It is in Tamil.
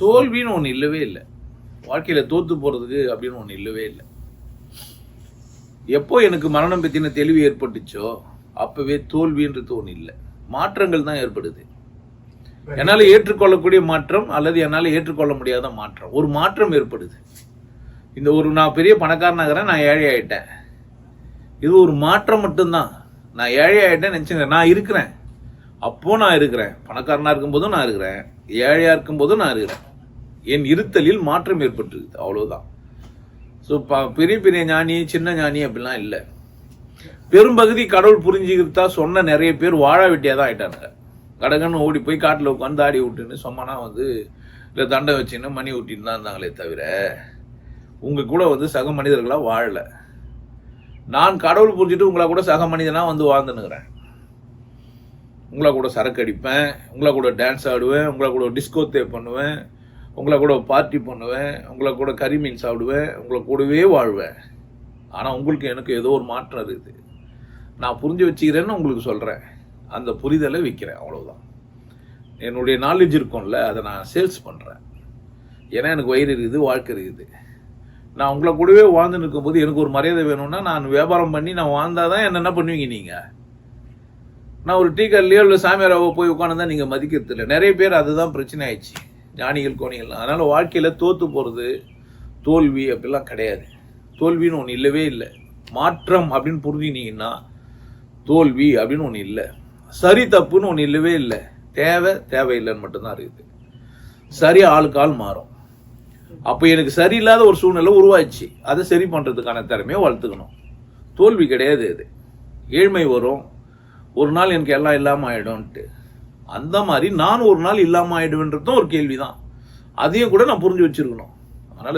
தோல்வின்னு ஒன்று இல்லவே இல்லை. வாழ்க்கையில் தோத்து போகிறதுக்கு அப்படின்னு ஒன்று இல்லவே இல்லை. எப்போ எனக்கு மரணம் பற்றின தெளிவு ஏற்பட்டுச்சோ அப்போவே தோல்வின்றது ஒன்று இல்லை. மாற்றங்கள் தான் ஏற்படுது. என்னால் ஏற்றுக்கொள்ளக்கூடிய மாற்றம் அல்லது என்னால் ஏற்றுக்கொள்ள முடியாத மாற்றம். ஒரு மாற்றம் ஏற்படுது. இந்த ஒரு நான் பெரிய பணக்காரனாகிறேன் நான் ஏழை ஆயிட்டேன். இது ஒரு மாற்றம் மட்டும்தான். நான் ஏழை ஆயிட்டேன் நினச்சிங்க நான் இருக்கிறேன். அப்போ நான் இருக்கிறேன். பணக்காரனா இருக்கும்போதும் நான் இருக்கிறேன். ஏழையா இருக்கும்போதும் நான் இருக்கிறேன். என் இருத்தலில் மாற்றம் ஏற்பட்டிருக்குது. அவ்வளோதான் ஸோ ப பெரிய பெரிய ஞானி சின்ன ஞானி அப்படிலாம் இல்லை. பெரும்பகுதி கடவுள் புரிஞ்சுக்கிட்டா சொன்ன நிறைய பேர் வாழ வெட்டியாக தான் ஆயிட்டானுங்க. கடகன்னு ஓடி போய் காட்டில் உட்காந்து ஆடி விட்டுன்னு சொன்னனா வந்து இல்லை தண்டை வச்சுன்னு மணி ஊட்டின்னு தான் இருந்தாங்களே தவிர உங்கள் கூட வந்து சக மனிதர்களாக வாழலை. நான் கடவுள் புரிஞ்சுட்டு உங்களை கூட சக மனிதனாக வந்து வாழ்ந்துனுக்கிறேன் உங்களை கூட சரக்கு அடிப்பேன் உங்களை கூட டான்ஸ் ஆடுவேன் உங்களை கூட டிஸ்கோ தே பண்ணுவேன் உங்களை கூட பார்ட்டி பண்ணுவேன் உங்களை கூட கறி மீன் சாப்பிடுவேன் உங்களை கூடவே வாழ்வேன். ஆனால் உங்களுக்கு எனக்கு ஏதோ ஒரு மாற்றம் இருக்குது நான் புரிஞ்சு வச்சுக்கிறேன்னு உங்களுக்கு சொல்கிறேன் அந்த புரிதலை விற்கிறேன் அவ்வளோதான் என்னுடைய நாலேஜ் இருக்கும்ல அதை நான் சேல்ஸ் பண்ணுறேன் ஏன்னா எனக்கு வயிறு இருக்குது வாழ்க்கை இருக்குது. நான் உங்களை கூடவே வாழ்ந்து நிற்கும்போது எனக்கு ஒரு மரியாதை வேணும்னா நான் வியாபாரம் பண்ணி நான் வாழ்ந்தாதான் என்ன என்ன பண்ணுவீங்க நீங்கள் நான் ஒரு டீ கல்லையோ இல்லை சாமியாராவோ போய் உட்காந்து தான் நீங்கள் மதிக்கிறது இல்லை. நிறைய பேர் அதுதான் பிரச்சனை ஆயிடுச்சு. ஞானிகள் கோணிகள்லாம். அதனால் வாழ்க்கையில் தோற்று போகிறது தோல்வி அப்படிலாம் கிடையாது. தோல்வின்னு ஒன்று இல்லவே இல்லை. மாற்றம் அப்படின்னு புரிஞ்சினீங்கன்னா தோல்வி அப்படின்னு ஒன்று இல்லை. சரி தப்புன்னு ஒன்று இல்லவே இல்லை. தேவை தேவையில்லைன்னு மட்டும்தான் இருக்குது. சரி ஆளுக்கு ஆள் மாறும். அப்போ எனக்கு சரியில்லாத ஒரு சூழ்நிலை உருவாச்சு அதை சரி பண்ணுறதுக்கான திறமையை வளர்த்துக்கணும். தோல்வி கிடையாது அது. ஏழ்மை வரும். ஒரு நாள் எனக்கு எல்லாம் இல்லாமல் ஆகிடும்ன்ட்டு அந்த மாதிரி நான் ஒரு நாள் இல்லாமல் ஆயிடுவேன்றதும் ஒரு கேள்வி தான் அதையும் கூட நான் புரிஞ்சு வச்சிருக்கணும்.